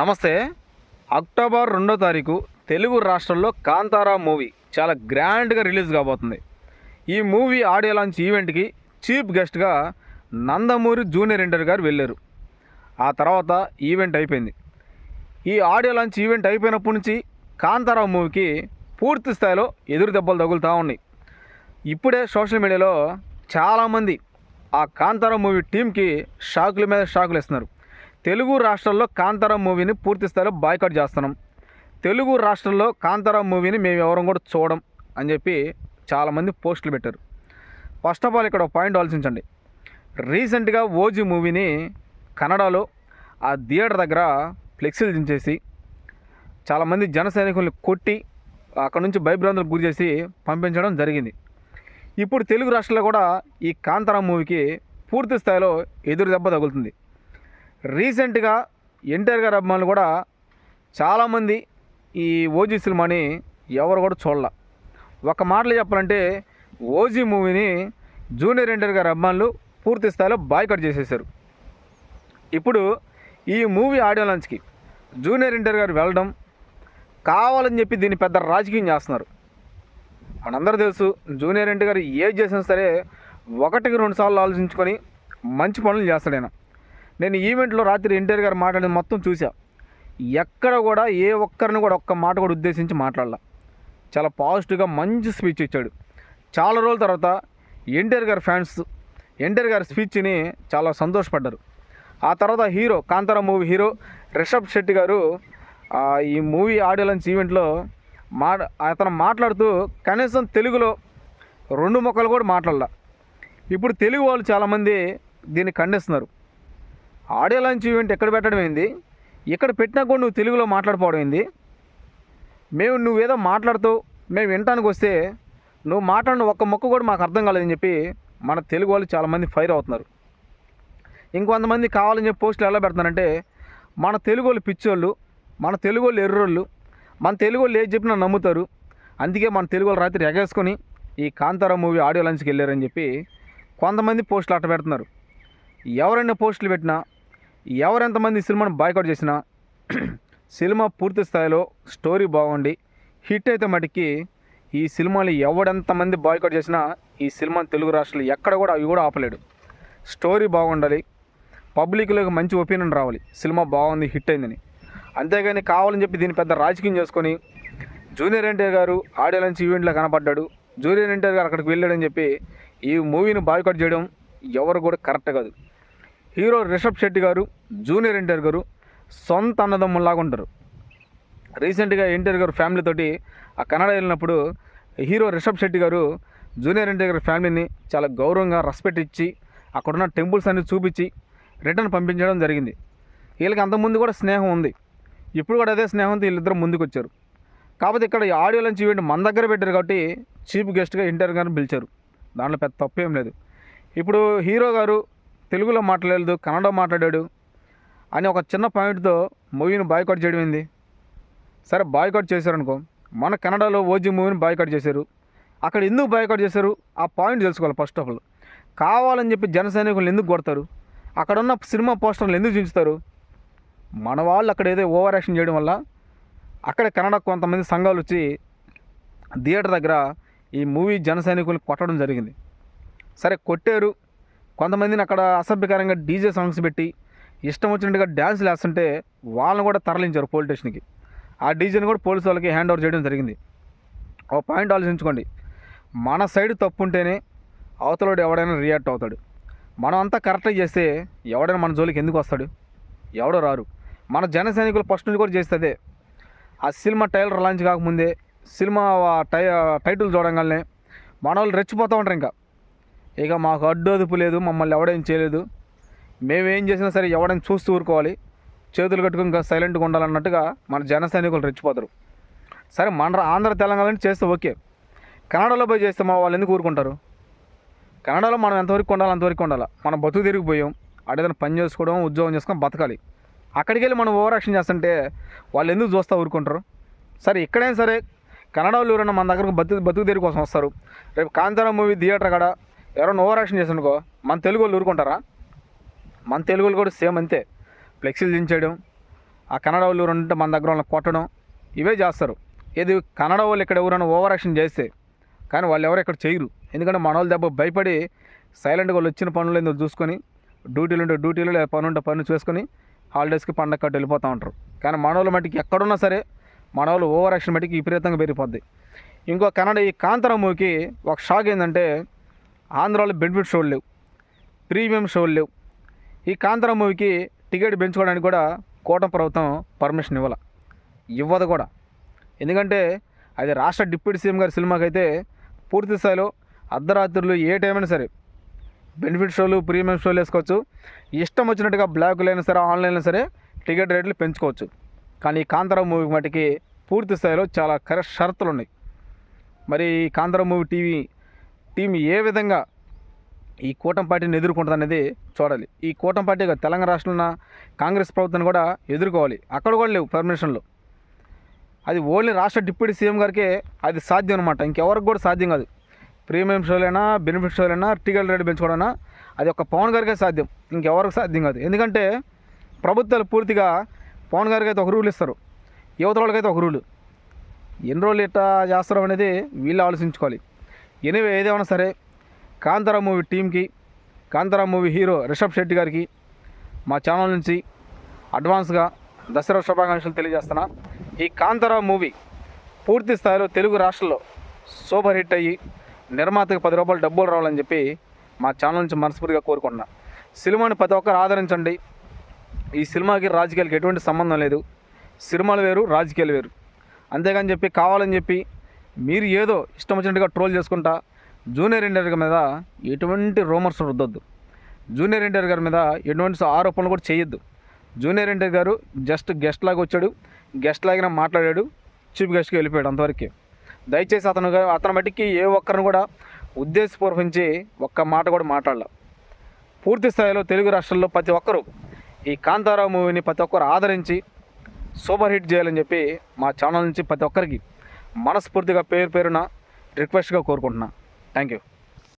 నమస్తే. అక్టోబర్ రెండో తారీఖు తెలుగు రాష్ట్రంలో కాంతారా మూవీ చాలా గ్రాండ్గా రిలీజ్ కాబోతుంది. ఈ మూవీ ఆడియో లాంచ్ ఈవెంట్కి చీఫ్ గెస్ట్గా నందమూరి జూనియర్ ఇంటర్ గారు వెళ్ళారు. ఆ తర్వాత ఈవెంట్ అయిపోయింది. ఈ ఆడియో లాంచ్ ఈవెంట్ అయిపోయినప్పటి నుంచి కాంతారా మూవీకి పూర్తి స్థాయిలో ఎదురు దెబ్బలు తగులుతూ ఉన్నాయి. ఇప్పుడే సోషల్ మీడియాలో చాలామంది ఆ కాంతారా మూవీ టీంకి షాకుల మీద షాకులు ఇస్తున్నారు తెలుగు రాష్ట్రాల్లో కాంతారా మూవీని పూర్తి స్థాయిలో బాయ్కట్ చేస్తున్నాం. తెలుగు రాష్ట్రాల్లో కాంతారా మూవీని మేము ఎవరం కూడా చూడం అని చెప్పి చాలామంది పోస్టులు పెట్టారు. ఫస్ట్ ఆఫ్ ఆల్ ఇక్కడ ఒక పాయింట్ ఆలోచించండి. రీసెంట్గా ఓజీ మూవీని కన్నడలో ఆ థియేటర్ దగ్గర ఫ్లెక్సీలు దించేసి చాలామంది జన సైనికుల్ని కొట్టి అక్కడ నుంచి భయభ్రాంతులకు గురి చేసి పంపించడం జరిగింది. ఇప్పుడు తెలుగు రాష్ట్రాల్లో కూడా ఈ కాంతారా మూవీకి పూర్తి స్థాయిలో ఎదురు దెబ్బ తగులుతుంది. రీసెంట్గా ఎన్టీఆర్ గారి అభిమానులు కూడా చాలామంది ఈ ఓజీ సినిమాని ఎవరు కూడా చూడాల. ఒక మాటలో చెప్పాలంటే ఓజీ మూవీని జూనియర్ ఎన్టీఆర్ గారి అభిమానులు పూర్తి స్థాయిలో బాయ్కట్ చేసేసారు ఇప్పుడు ఈ మూవీ ఆడియో లాంచ్కి జూనియర్ ఎన్టీఆర్ గారు వెళ్ళడం కావాలని చెప్పి దీన్ని పెద్ద రాజకీయం చేస్తున్నారు. మనందరూ తెలుసు జూనియర్ ఎన్టీ గారు ఏది చేసినా సరే ఒకటికి రెండు సార్లు ఆలోచించుకొని మంచి పనులు చేస్తాడు ఆయన నేను ఈవెంట్లో రాత్రి ఎన్టీఆర్ గారు మాట్లాడిన మొత్తం చూసా ఎక్కడ కూడా ఏ ఒక్కరిని కూడా ఒక్క మాట కూడా ఉద్దేశించి మాట్లాడాల. చాలా పాజిటివ్గా మంచి స్పీచ్ ఇచ్చాడు. చాలా రోజుల తర్వాత ఎన్టీఆర్ గారి ఫ్యాన్స్ ఎన్టీఆర్ గారి స్పీచ్ని చాలా సంతోషపడ్డారు. ఆ తర్వాత hero Kantara movie hero Rishab Shetty garu ఈ మూవీ ఆడియో లాంచ్ ఈవెంట్లో మా అతను మాట్లాడుతూ కనీసం తెలుగులో రెండు మొక్కలు కూడా మాట్లాడాల. ఇప్పుడు తెలుగు వాళ్ళు చాలామంది దీన్ని ఖండిస్తున్నారు. ఆడియో లాంచ్ ఈవెంట్ ఎక్కడ పెట్టడం ఏంది? ఇక్కడ పెట్టినా కూడా నువ్వు తెలుగులో మాట్లాడిపోవడం ఏంది? మేము నువ్వేదో మాట్లాడుతూ మేము వినటానికి వస్తే నువ్వు మాట్లాడిన ఒక్క మొక్క కూడా మాకు అర్థం కాలేదని చెప్పి మన తెలుగు వాళ్ళు చాలామంది ఫైర్ అవుతున్నారు. ఇంకొంతమంది కావాలని చెప్పి పోస్టులు ఎలా పెడతానంటే మన తెలుగు వాళ్ళు పిచ్చోళ్ళు మన తెలుగు వాళ్ళు ఎర్రోళ్ళు మన తెలుగు వాళ్ళు ఏది చెప్పినా నమ్ముతారు. అందుకే మన తెలుగు వాళ్ళు రాత్రి ఎగేసుకొని ఈ కాంతారా మూవీ ఆడియో లంచ్కి వెళ్ళారని చెప్పి కొంతమంది పోస్టులు అట్ట పెడుతున్నారు. ఎవరైనా పోస్టులు పెట్టినా ఎవరెంతమంది సినిమాను బాయ్కౌట్ చేసినా సినిమా పూర్తి స్థాయిలో స్టోరీ బాగుండి హిట్ అయితే మటుకి ఈ సినిమాలు ఎవడెంతమంది బాయ్కౌట్ చేసినా ఈ సినిమా తెలుగు రాష్ట్రాలు ఎక్కడ కూడా అవి కూడా ఆపలేడు. స్టోరీ బాగుండాలి పబ్లిక్లోకి మంచి ఒపీనియన్ రావాలి. సినిమా బాగుంది హిట్ అయిందని. అంతేగాని కావాలని చెప్పి దీన్ని పెద్ద రాజకీయం చేసుకొని జూనియర్ ఎన్టీఆర్ గారు ఆడియో లంచ్ ఈవెంట్లో కనపడ్డాడు. జూనియర్ ఎన్టీఆర్ గారు అక్కడికి వెళ్ళాడని చెప్పి ఈ మూవీని బాయ్కౌట్ చేయడం ఎవరు కూడా కరెక్ట్ కాదు. హీరో రిషబ్ శెట్టి గారు జూనియర్ ఎన్టీఆర్ గారు సొంత అన్నదమ్ముల్లాగా ఉంటారు. రీసెంట్గా ఎన్టీఆర్ గారు ఫ్యామిలీతోటి ఆ కన్నడ వెళ్ళినప్పుడు హీరో రిషబ్ శెట్టి గారు జూనియర్ ఎన్టీఆర్ గారి ఫ్యామిలీని చాలా గౌరవంగా రెస్పెక్ట్ ఇచ్చి అక్కడున్న టెంపుల్స్ అన్ని చూపించి రిటర్న్ పంపించడం జరిగింది. వీళ్ళకి అంతకుముందు కూడా స్నేహం ఉంది. ఇప్పుడు కూడా అదే స్నేహంతో వీళ్ళిద్దరు ముందుకు వచ్చారు కాకపోతే ఇక్కడ ఈ ఆడియో నుంచి ఈవెంట్ మన దగ్గర పెట్టారు కాబట్టి చీఫ్ గెస్ట్గా ఎన్టీఆర్ గారిని పిలిచారు. దాంట్లో పెద్ద తప్పేం లేదు. ఇప్పుడు హీరో గారు తెలుగులో మాట్లాడలేదు కన్నడ మాట్లాడాడు అని ఒక చిన్న పాయింట్తో మూవీని బాయ్కౌట్ చేయడం ఏంది? సరే బాయ్కౌట్ చేశారనుకో మన కన్నడలో ఓజీ మూవీని బాయ్కౌట్ చేశారు. అక్కడ ఎందుకు బాయ్కౌట్ చేశారు? ఆ పాయింట్ తెలుసుకోవాలి ఫస్ట్ ఆఫ్ ఆల్. కావాలని చెప్పి జన సైనికులు ఎందుకు కొడతారు? అక్కడ ఉన్న సినిమా పోస్టర్లు ఎందుకు చూపిస్తారు మన వాళ్ళు అక్కడ ఏదో ఓవర్ యాక్షన్ చేయడం వల్ల అక్కడ కన్నడ కొంతమంది సంఘాలు వచ్చి థియేటర్ దగ్గర ఈ మూవీ జన సైనికులు కొట్టడం జరిగింది. సరే కొట్టారు. కొంతమందిని అక్కడ అసభ్యకరంగా డీజే సాంగ్స్ పెట్టి ఇష్టం వచ్చినట్టుగా డ్యాన్స్లు వేస్తుంటే వాళ్ళని కూడా తరలించారు పోలీస్ స్టేషన్కి ఆ డీజేని కూడా పోలీసు వాళ్ళకి హ్యాండ్ ఓవర్ చేయడం జరిగింది. ఓ పాయింట్ ఆలోచించుకోండి. మన సైడ్ తప్పు ఉంటేనే అవతలోడు ఎవడైనా రియాక్ట్ అవుతాడు. మనం అంతా కరెక్ట్గా చేస్తే ఎవడైనా మన జోలికి ఎందుకు వస్తాడు? ఎవడో రారు. మన జన సైనికులు ఫస్ట్ నుంచి కూడా చేస్తే అదే. ఆ సినిమా టైలర్ లాంచ్ కాకముందే సినిమా టై టైటిల్ చూడగానే మన వాళ్ళు రెచ్చిపోతూ ఉంటారు ఇంకా. ఇక మాకు అడ్డు అదుపు లేదు మమ్మల్ని ఎవడేం చేయలేదు. మేమేం చేసినా సరే ఎవడని చూస్తూ ఊరుకోవాలి. చేతులు కట్టుకుని ఇంకా సైలెంట్గా ఉండాలన్నట్టుగా మన జన సైనికులు రెచ్చిపోతారు. సరే మన ఆంధ్ర తెలంగాణ చేస్తే ఓకే. కన్నడలో పోయి చేస్తే మా వాళ్ళు ఎందుకు ఊరుకుంటారు? కన్నడలో మనం ఎంతవరకు ఉండాలి అంతవరకు ఉండాలి? మనం బతుకు తిరిగిపోయాం అడేదైనా పని చేసుకోవడం ఉద్యోగం చేసుకొని బతకాలి. అక్కడికి వెళ్ళి మనం ఓవర్ యాక్షన్ చేస్తుంటే వాళ్ళు ఎందుకు చూస్తూ ఊరుకుంటారు? సరే ఇక్కడైనా సరే కన్నడ వాళ్ళు ఎవరైనా మన దగ్గరకు బతుకు బతుకు తీరు కోసం వస్తారు. రేపు కాంతారా మూవీ థియేటర్ కాడ ఎవరైనా ఓవర్ యాక్షన్ చేసానుకో మన తెలుగు వాళ్ళు ఊరుకుంటారా? మన తెలుగు వాళ్ళు కూడా సేమ్ అంతే. ఫ్లెక్సీలు దించేయడం ఆ కన్నడ వాళ్ళు ఉంటే మన దగ్గర వాళ్ళని కొట్టడం ఇవే చేస్తారు. ఏది కన్నడ వాళ్ళు ఇక్కడ ఎవరైనా ఓవర్ యాక్షన్ చేస్తే కానీ వాళ్ళు ఎవరు ఇక్కడ చేయరు. ఎందుకంటే మన వాళ్ళు దెబ్బ భయపడి సైలెంట్గా వాళ్ళు వచ్చిన పనులు ఏందో చూసుకొని డ్యూటీలు ఉంటే డ్యూటీలు లేదా పని ఉంటే పనులు చేసుకొని హాలిడేస్కి పండగ కట్టు వెళ్ళిపోతూ ఉంటారు. కానీ మన మటుకి మట్టికి ఎక్కడున్నా సరే మన ఓవర్ యాక్షన్ మట్టికి విపరీతంగా పెరిగిపోద్ది ఇంకో కన్నడ ఈ కాంతార మూవీకి ఒక షాక్ ఏంటంటే ఆంధ్రాలో బెనిఫిట్ షోలు లేవు. ప్రీమియం షోలు లేవు. ఈ కాంతార మూవీకి టికెట్ పెంచుకోవడానికి కూడా కోట ప్రభుత్వం పర్మిషన్ ఇవ్వాల. ఇవ్వదు కూడా. ఎందుకంటే అది రాష్ట్ర డిప్యూటీ సీఎం గారి సినిమాకి అయితే పూర్తి స్థాయిలో అర్ధరాత్రులు ఏ టైం అయినా సరే బెనిఫిట్ షోలు ప్రీమియం షోలు వేసుకోవచ్చు. ఇష్టం వచ్చినట్టుగా బ్లాక్లు అయినా సరే ఆన్లైన్లో సరే టికెట్ రేట్లు పెంచుకోవచ్చు. కానీ ఈ కాంతారావు మూవీ మటుకి పూర్తి స్థాయిలో చాలా కరెక్ట్ షరతులు ఉన్నాయి. మరి ఈ కాంతారావు మూవీ టీవీ టీం ఏ విధంగా ఈ కూటమి పార్టీని ఎదుర్కొంటుంది అనేది చూడాలి. ఈ కూటమి పార్టీ తెలంగాణ రాష్ట్రంలో కాంగ్రెస్ ప్రభుత్వాన్ని కూడా ఎదుర్కోవాలి. అక్కడ కూడా లేవు పర్మిషన్లు. అది ఓన్లీ రాష్ట్ర డిప్యూటీ సీఎం గారికే అది సాధ్యం అనమాట ఇంకెవరికి కూడా సాధ్యం కాదు. ప్రీమియం షోలైనా బెనిఫిట్ షోలైనా టికెట్ రేటు పెంచుకోవడమైనా అది ఒక పవన్ గారికే సాధ్యం. ఇంకెవరికి సాధ్యం కాదు. ఎందుకంటే ప్రభుత్వాలు పూర్తిగా పవన్ గారికి అయితే ఒక రూల్ ఇస్తారు. యువత వాళ్ళకైతే ఒక రూలు. ఎన్ని రోజులు ఇట్లా చేస్తారు అనేది వీళ్ళు ఆలోచించుకోవాలి. ఎనివే ఏదేమైనా సరే కాంతారా మూవీ టీంకి కాంతారా మూవీ హీరో రిషబ్ శెట్టి గారికి మా ఛానల్ నుంచి అడ్వాన్స్గా దసరా శుభాకాంక్షలు తెలియజేస్తున్నా. ఈ కాంతారా మూవీ పూర్తి స్థాయిలో తెలుగు రాష్ట్రంలో సూపర్ హిట్ అయ్యి నిర్మాతకి పది రూపాయలు డబ్బులు రావాలని చెప్పి మా ఛానల్ నుంచి మనస్ఫూర్తిగా కోరుకుంటున్నా. సినిమాని ప్రతి ఒక్కరు ఆదరించండి. ఈ సినిమాకి రాజకీయాలకి ఎటువంటి సంబంధం లేదు. సినిమాలు వేరు రాజకీయాలు వేరు. అంతేగాని చెప్పి కావాలని చెప్పి మీరు ఏదో ఇష్టం వచ్చినట్టుగా ట్రోల్ చేసుకుంటా జూనియర్ ఎన్టీఆర్ గారి మీద ఎటువంటి రూమర్స్ రుద్దొద్దు. జూనియర్ ఎన్టీఆర్ గారి మీద ఎటువంటి ఆరోపణలు కూడా చేయొద్దు. జూనియర్ ఎన్టీఆర్ గారు జస్ట్ గెస్ట్ లాగా వచ్చాడు గెస్ట్ లాగా మాట్లాడాడు చీఫ్ గెస్ట్కి వెళ్ళిపోయాడు అంతవరకే. దయచేసి అతను అతని మట్టికి ఏ ఒక్కరిని కూడా ఉద్దేశపూర్వకించి ఒక్క మాట కూడా మాట్లాడాల. పూర్తి స్థాయిలో తెలుగు రాష్ట్రాల్లో ప్రతి ఒక్కరూ ఈ కాంతారావు మూవీని ప్రతి ఒక్కరు ఆదరించి సూపర్ హిట్ చేయాలని చెప్పి మా ఛానల్ నుంచి ప్రతి ఒక్కరికి మనస్ఫూర్తిగా పేరు పేరున రిక్వెస్ట్గా కోరుకుంటున్నా. Thank you